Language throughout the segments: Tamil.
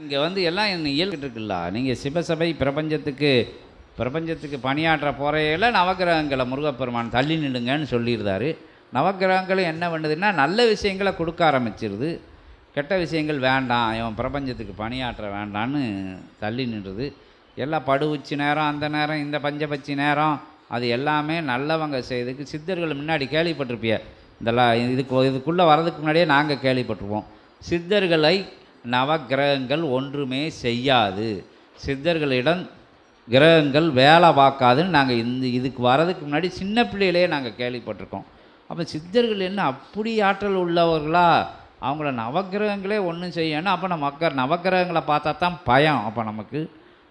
இங்கே வந்து எல்லாம் என்ன இயல்கிட்டு இருக்குல்ல நீங்கள் சிவசபை பிரபஞ்சத்துக்கு பிரபஞ்சத்துக்கு பணியாற்ற போறையில நவக்கிரகங்களை முருகப்பெருமான் தள்ளி நிடுங்கன்னு சொல்லியிருந்தாரு. நவகிரகங்களும் என்ன பண்ணுதுன்னா நல்ல விஷயங்களை கொடுக்க ஆரம்பிச்சிருது. கெட்ட விஷயங்கள் வேண்டாம் இவன் பிரபஞ்சத்துக்கு பணியாற்ற வேண்டான்னு தள்ளி நின்றுது. எல்லாம் படுவுச்சி நேரம் அந்த நேரம் இந்த பஞ்சபட்சி நேரம் அது எல்லாமே நல்லவங்க செய்ததுக்கு சித்தர்கள் முன்னாடி கேள்விப்பட்டிருப்பிய. இதெல்லாம் இதுக்கு இதுக்குள்ளே வரதுக்கு முன்னாடியே நாங்கள் கேள்விப்பட்டிருப்போம். சித்தர்களை நவக்கிரகங்கள் ஒன்றுமே செய்யாது. சித்தர்களிடம் கிரகங்கள் வேலை பார்க்காதுன்னு நாங்கள் இந்த இதுக்கு வரதுக்கு முன்னாடி சின்ன பிள்ளையிலேயே நாங்கள் கேள்விப்பட்டிருக்கோம். அப்போ சித்தர்கள் என்ன அப்படி ஆற்றல் உள்ளவர்களா? அவங்கள நவக்கிரகங்களே ஒன்றும் செய்யணும். அப்போ நம்ம மக்கள் நவக்கிரகங்களை பார்த்தா தான் பயம். அப்போ நமக்கு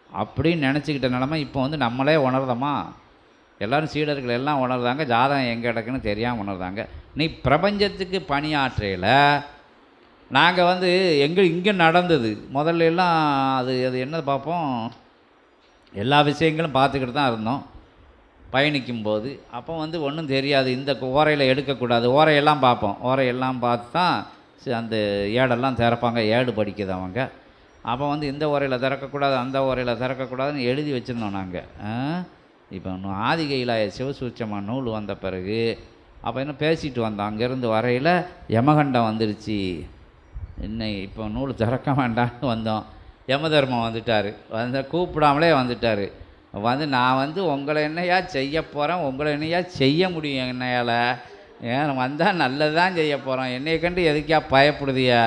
அப்படின்னு நினச்சிக்கிட்ட நிலமை இப்போ வந்து நம்மளே உணர்தமா எல்லோரும் சீடர்கள் எல்லாம் உணர்ந்தாங்க ஜாதகம் எங்கே கிடக்குன்னு தெரியாமல் உணர்ந்தாங்க நீ பிரபஞ்சத்துக்கு பணியாற்றையில் நாங்கள் வந்து எங்கே இங்கே நடந்தது. முதல்ல எல்லாம் அது அது என்ன பார்ப்போம் எல்லா விஷயங்களும் பார்த்துக்கிட்டு தான் இருந்தோம். பயணிக்கும்போது. அப்போ வந்து ஒன்றும் தெரியாது. இந்த ஓரையில் எடுக்கக்கூடாது. ஓரையெல்லாம் பார்ப்போம். ஓரையெல்லாம் பார்த்து தான் அந்த ஏடெல்லாம் திறப்பாங்க. ஏடு படிக்குது அவங்க. அப்போ வந்து இந்த ஓரையில் திறக்கக்கூடாது அந்த ஓரையில் திறக்கக்கூடாதுன்னு எழுதி வச்சுருந்தோம் நாங்கள் இப்போ இன்னும் ஆதிகையிலாய சிவசூச்சமாக நூல் வந்த பிறகு அப்போ என்ன பேசிட்டு வந்தோம். அங்கேருந்து வரையில் யமகண்டம் வந்துருச்சு. என்ன இப்போ நூல் திறக்க வேண்டாம்னு வந்தோம். யமதர்மம் வந்துட்டார். வந்து கூப்பிடாமலே வந்துட்டார். வந்து நான் வந்து உங்களை என்னையா செய்ய போகிறேன் உங்களை என்னையா செய்ய முடியும் என்னையால்? ஏன் வந்தால் நல்லதான் செய்ய போகிறோம் என்னை கண்டு எதுக்கியா பயப்படுதியா?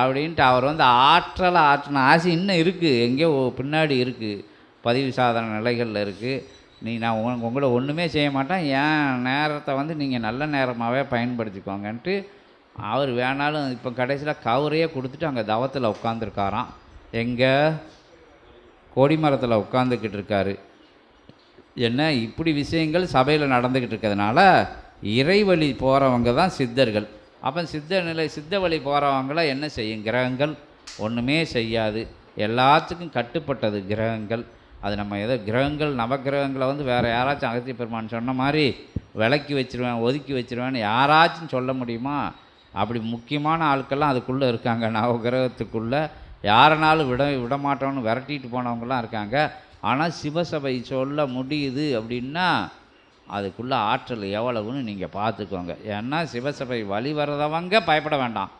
அப்படின்ட்டு அவர் வந்து ஆற்றலை ஆற்றின ஆசை இன்னும் இருக்குது எங்கேயோ பின்னாடி இருக்குது பதிவு சாதன நிலைகளில் இருக்குது நீ நான் உங்களை ஒன்றுமே செய்ய மாட்டேன். என் நேரத்தை வந்து நீங்கள் நல்ல நேரமாகவே பயன்படுத்திக்கோங்கன்ட்டு அவர் வேணாலும் இப்போ கடைசியில் கவரையே கொடுத்துட்டு அங்கே தவத்தில் உட்காந்துருக்காராம் எங்கே? கொடிமரத்தில் உட்காந்துக்கிட்டு இருக்காரு. என்ன? இப்படி விஷயங்கள் சபையில் நடந்துக்கிட்டு இருக்கிறதுனால இறைவழி போகிறவங்க தான் சித்தர்கள். அப்போ சித்த நிலை சித்த வழி போகிறவங்கள என்ன செய்யும்? கிரகங்கள்? ஒன்றுமே செய்யாது. எல்லாத்துக்கும் கட்டுப்பட்டது கிரகங்கள். அது நம்ம ஏதோ கிரகங்கள் நவக்கிரகங்களை வந்து வேறு யாராச்சும் அகத்திய பெருமான் சொன்ன மாதிரி விலக்கி வச்சிருவேன் ஒதுக்கி வச்சுருவேன்னு யாராச்சும் சொல்ல முடியுமா? அப்படி முக்கியமான ஆட்கள்லாம் அதுக்குள்ளே இருக்காங்க. நவகிரகத்துக்குள்ளே யாரனாலும் விட விடமாட்டோன்னு விரட்டிட்டு போனவங்களாம் இருக்காங்க. ஆனால் சிவசபை சொல்ல முடியுது அப்படின்னா அதுக்குள்ள ஆற்றல் எவ்வளவுன்னு நீங்கள் பார்த்துக்கோங்க. ஏன்னா சிவசபை வழி வர்றதவங்க பயப்பட வேண்டாம்.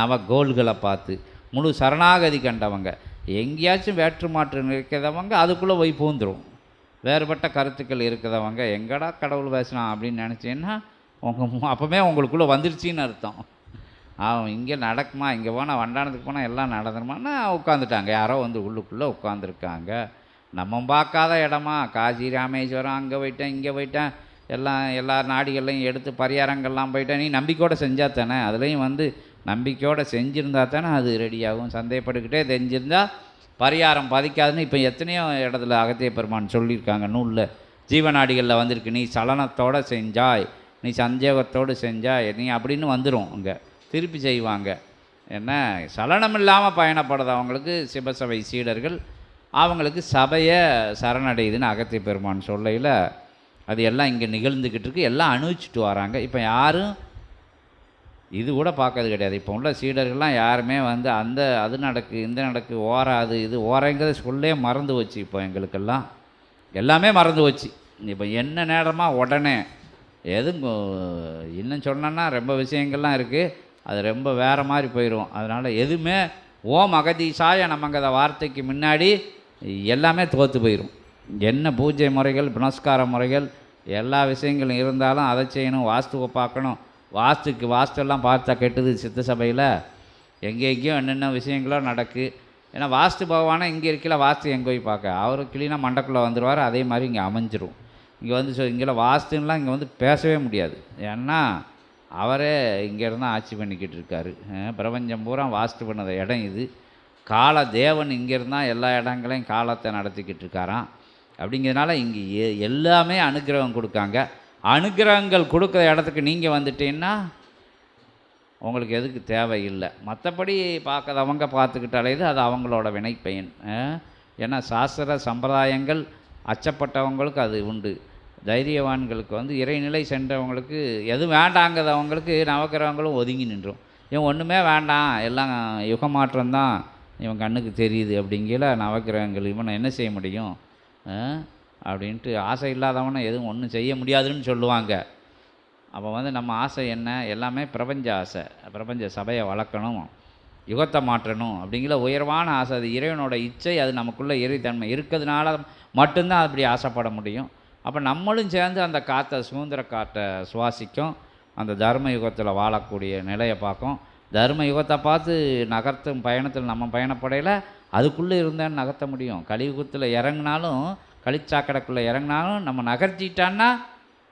நவ கோல்களை பார்த்து முழு சரணாகதி கண்டவங்க. எங்கேயாச்சும் வேற்று மாற்று இருக்கிறவங்க அதுக்குள்ளே போய் பூந்துடும் வேறுபட்ட கருத்துக்கள் இருக்கிறவங்க எங்கடா கடவுள் பேசினான் அப்படின்னு நினச்சேன்னா உங்கள் அப்போவே உங்களுக்குள்ளே வந்துருச்சின்னு அர்த்தம். அவன் இங்கே நடக்குமா இங்கே போனால் வண்டானதுக்கு போனால் எல்லாம் நடந்துருமான்னா உட்காந்துட்டாங்க யாரோ வந்து உள்ளுக்குள்ளே உட்காந்துருக்காங்க நம்ம பார்க்காத இடமா? காசி ராமேஸ்வரம் அங்கே போயிட்டேன் இங்கே போயிட்டேன். எல்லாம் எல்லா நாடிகள்லையும் எடுத்து பரிகாரங்கள்லாம் போயிட்டேன். நீ நம்பிக்கையோடு செஞ்சா தானே? அதுலேயும் வந்து நம்பிக்கையோடு செஞ்சுருந்தா தானே அது ரெடியாகும். சந்தேகப்பட்டுக்கிட்டே தெரிஞ்சிருந்தால் பரிகாரம் பதிக்காதுன்னு இப்போ எத்தனையோ இடத்துல அகத்திய பெருமான் சொல்லியிருக்காங்க நூலில். ஜீவநாடிகளில் வந்திருக்கு நீ சலனத்தோடு செஞ்சாய் நீ சந்தேகத்தோடு செஞ்சாய் நீ அப்படின்னு வந்துடும் அங்கே. திருப்பி செய்வாங்க. என்ன? சலனம் இல்லாமல் பயணப்படுறவங்களுக்கு சிவசபை சீடர்கள் அவங்களுக்கு சபையை சரணடையுதுன்னு அகத்திய பெருமான் சொல்லையில் அது எல்லாம் இங்கே நிகழ்ந்துக்கிட்டு இருக்கு. எல்லாம் அனுபவிச்சுட்டு வராங்க. இப்போ யாரும் இது கூட பார்க்கறது கிடையாது. இப்போ உள்ள சீடர்கள்லாம் யாருமே வந்து அந்த அது நடக்கு இந்த நடக்கு ஓராது இது ஓரங்கிறத சொல்லே மறந்து வச்சு இப்போ எங்களுக்கெல்லாம். எல்லாமே மறந்து வச்சு இப்போ என்ன நேரமாக உடனே எதுவும் இன்னும் சொன்னோன்னா ரொம்ப விஷயங்கள்லாம் இருக்குது அது ரொம்ப வேறு மாதிரி போயிடும் அதனால் எதுவுமே ஓம் அகதீசாய நமங்கிற வார்த்தைக்கு முன்னாடி எல்லாமே தோற்று போயிடும் என்ன பூஜை முறைகள் புனஸ்கார முறைகள் எல்லா விஷயங்களும் இருந்தாலும் அதை செய்யணும் வாஸ்துவை பார்க்கணும். வாஸ்துக்கு வாஸ்துவெல்லாம் பார்த்தா கெட்டுது சித்த சபையில். எங்கே எங்கேயும் என்னென்ன விஷயங்களோ நடக்கு. ஏன்னா வாஸ்து பகவானை இங்கே இருக்கல வாஸ்து எங்கே போய் பார்க்க? அவர் கிளீனாக மண்டக்குள்ளே வந்துடுவார் அதே மாதிரி இங்கே அமைஞ்சிரும். இங்கே வந்து சொ இங்கே வாஸ்துன்னெலாம் இங்கே வந்து பேசவே முடியாது. ஏன்னா அவரே இங்கே இருந்தால் ஆட்சி பண்ணிக்கிட்டு இருக்காரு பிரபஞ்சம் பூரா வாஸ்து பண்ணத இடம் இது. கால தேவன் இங்கே இருந்தால் எல்லா இடங்களையும் காலத்தை நடத்திக்கிட்டு இருக்காராம் அப்படிங்கிறதுனால இங்கே எ- எல்லாமே அனுக்கிரகம் கொடுக்காங்க. அனுக்கிரகங்கள் கொடுக்குற இடத்துக்கு நீங்கள் வந்துட்டீங்கன்னா உங்களுக்கு எதுக்கு தேவையில்லை. மற்றபடி பார்க்கறவங்க பார்த்துக்கிட்டாலே இது அது அவங்களோட வினைப்பயன். அஹ். ஏன்னா சாஸ்திர சம்பிரதாயங்கள் அச்சப்பட்டவங்களுக்கு அது உண்டு. தைரியவான்களுக்கு வந்து இறைநிலை சென்றவங்களுக்கு எது வேண்டாங்கிறவங்களுக்கு நவக்கிரகங்களும் ஒதுங்கி நின்றோம். இவன் ஒன்றுமே வேண்டாம் எல்லாம் யுகமாற்றம் மாற்றம்தான் இவன் கண்ணுக்கு தெரியுது அப்படிங்கிற நவக்கிரகங்கள் இவனை என்ன செய்ய முடியும்? அப்படின்ட்டு ஆசை இல்லாதவனை எதுவும் ஒன்றும் செய்ய முடியாதுன்னு சொல்லுவாங்க. அப்போ வந்து நம்ம ஆசை என்ன? எல்லாமே பிரபஞ்ச ஆசை. பிரபஞ்ச சபையை வளர்க்கணும் யுகத்தை மாற்றணும் அப்படிங்கிற உயர்வான ஆசை. அது இறைவனோட இச்சை அது நமக்குள்ளே இறைத்தன்மை இருக்கிறதுனால மட்டும்தான் அப்படி ஆசைப்பட முடியும். அப்போ நம்மளும் சேர்ந்து அந்த காற்றை சுதந்திர காற்றை சுவாசிக்கும். அந்த தர்ம யுகத்தில் வாழக்கூடிய நிலையை பார்க்கும். தர்ம யுகத்தை பார்த்து நகர்த்தும் பயணத்தில் நம்ம பயணப்படையில் அதுக்குள்ளே இருந்தேன்னு நகர்த்த முடியும். கலியுகத்தில் இறங்குனாலும் களிச்சாக்கடைக்குள்ளே இறங்குனாலும் நம்ம நகர்த்திட்டான்னா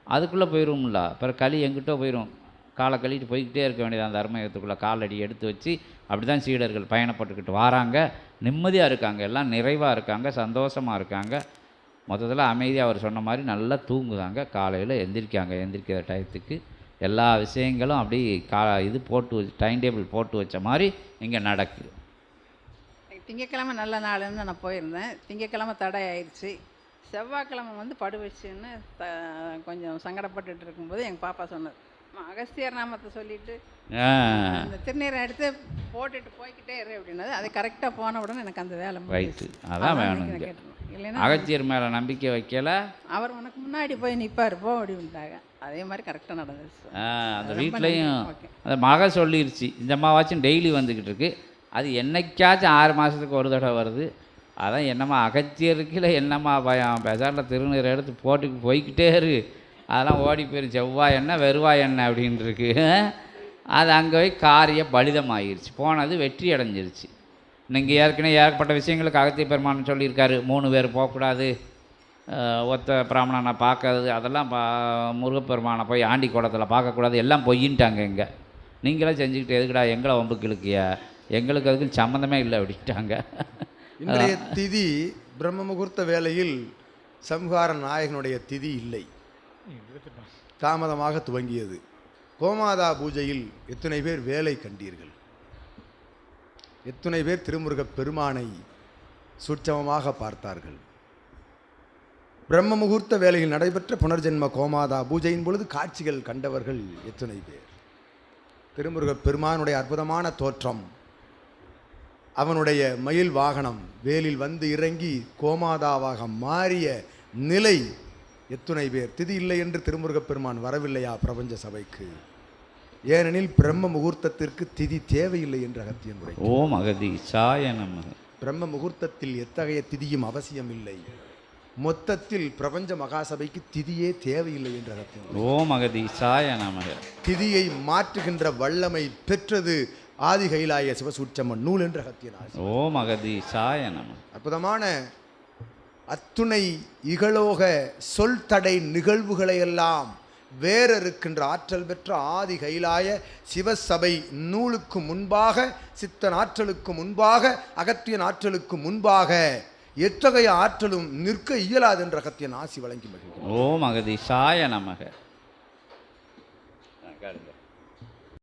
அதுக்குள்ளே போயிடும்ல அப்புறம் களி எங்கிட்டோ போயிடும் காலை கழிட்டு போய்கிட்டே இருக்க வேண்டியது தர்மயுகத்துக்குள்ளே காலடி எடுத்து வச்சு அப்படி தான் சீடர்கள் பயணப்பட்டுக்கிட்டு வராங்க. நிம்மதியாக இருக்காங்க. எல்லாம் நிறைவாக இருக்காங்க. சந்தோஷமாக இருக்காங்க. மொத்தத்தில் அமைதியாக அவர் சொன்ன மாதிரி நல்லா தூங்குதாங்க. காலையில் எந்திரிக்காங்க. எந்திரிக்கிற டயத்துக்கு எல்லா விஷயங்களும் அப்படி கா இது போட்டு வச்சு டைம் டேபிள் போட்டு வச்ச மாதிரி இங்கே நடக்குது. திங்கக்கிழமை நல்ல நாளுன்னு நான் போயிருந்தேன். திங்கக்கிழமை தடை ஆயிடுச்சு செவ்வாய்க்கிழமை வந்து படுவச்சுன்னு த கொஞ்சம் சங்கடப்பட்டுட்டு இருக்கும்போது எங்கள் பாப்பா சொன்னது. அகஸ்தியர் நாமத்தை சொல்லிட்டு அந்த திருநீரை எடுத்து போட்டுட்டு போய்க்கிட்டே இரு அப்படின்னது அது கரெக்டாக போன உடனே எனக்கு அந்த வேலை ரைட்டு. அதான் கேட்டிருந்தேன். இல்லைன்னா அகத்தியர் மேலே நம்பிக்கை வைக்கல. அவர் உனக்கு முன்னாடி போய் நிற்பார் போ அப்படின்ட்டாங்க. அதே மாதிரி கரெக்டாக நடந்துச்சு அந்த வீட்லேயும். அந்த மக சொல்லிருச்சு இந்த அம்மாவாச்சும் டெய்லி வந்துக்கிட்டு இருக்கு. அது என்னைக்காச்சும் ஆறு மாதத்துக்கு ஒரு தடவை வருது. அதான் என்னம்மா அகத்தியருக்கு இல்லை என்னம்மா பயம் பெசாரில் திருநீர் எடுத்து போட்டுக்கு போய்க்கிட்டே இரு. அதெல்லாம் ஓடி போயிரு. செவ்வாய் என்ன வெறுவாய் என்ன? அப்படின்னு இருக்கு அது அங்கே போய் காரிய பலிதமாகிருச்சு போனது வெற்றி அடைஞ்சிருச்சு. நீங்கள் ஏற்கனவே ஏற்பட்ட விஷயங்களுக்கு அகத்திய பெருமான் சொல்லியிருக்காரு. மூணு பேர் போகக்கூடாது. ஒத்த பிராமணனை பார்க்கறது அதெல்லாம் பா முருகப்பெருமானை போய் ஆண்டி குளத்தில் பார்க்கக்கூடாது. எல்லாம் பொய்யின்ட்டாங்க இங்கே. நீங்களாம் செஞ்சுக்கிட்டு எதுக்குடா எங்களை வம்புக்கு இழுக்கிய எங்களுக்கு அதுக்கு சம்மந்தமே இல்லை அப்படின்ட்டாங்க. இன்றைய திதி பிரம்ம முகூர்த்த வேலையில் சம்ஹார நாயகனுடைய திதி இல்லை. தாமதமாக துவங்கியது. கோமாதா பூஜையில் எத்தனை பேர் வேலை கண்டீர்கள்? எத்தனை பேர் திருமுருகப் பெருமானை சுட்சமமாக பார்த்தார்கள்? பிரம்ம முகூர்த்த வேலையில் நடைபெற்ற புனர்ஜென்ம கோமாதா பூஜையின் பொழுது காட்சிகள் கண்டவர்கள் எத்தனை பேர்? திருமுருகப் பெருமானுடைய அற்புதமான தோற்றம் அவனுடைய மயில் வாகனம் வேலில் வந்து இறங்கி கோமாதாவாக மாறிய நிலை எத்துணை பேர். திதி இல்லை என்று திருமுருகப் பெருமான் வரவில்லையா பிரபஞ்ச சபைக்கு? ஏனெனில் பிரம்ம முகூர்த்தத்திற்கு திதி தேவையில்லை என்று அகத்தியன் உரை ஓம் அகதி சாய நமக. பிரம்ம முகூர்த்தத்தில் எத்தகைய திதியும் அவசியம் இல்லை மொத்தத்தில் பிரபஞ்ச மகாசபைக்கு திதியே தேவையில்லை என்று அகத்தியன் உரை. ஓம் அகதி சாய நமக. திதியை மாற்றுகின்ற வல்லமை பெற்றது ஆதி கைலாய சிவசூட்சம நூல் என்ற அகத்தியன் ஆசி ஓம் அகதி சாய நமக. அற்புதமான அத்துணை இகலோக சொல் தடை நிகழ்வுகளை எல்லாம் வேற இருக்கின்ற ஆற்றல் பெற்ற ஆதி கைலாய சிவசபை நூலுக்கு முன்பாக சித்தன் ஆற்றலுக்கு முன்பாக அகத்தியன் ஆற்றலுக்கு முன்பாக எத்தகைய ஆற்றலும் நிற்க இயலாது என்ற அகத்தியன் ஆசி வழங்கி மகிழ்கிறேன் ஓம் அகதி சாய நமக.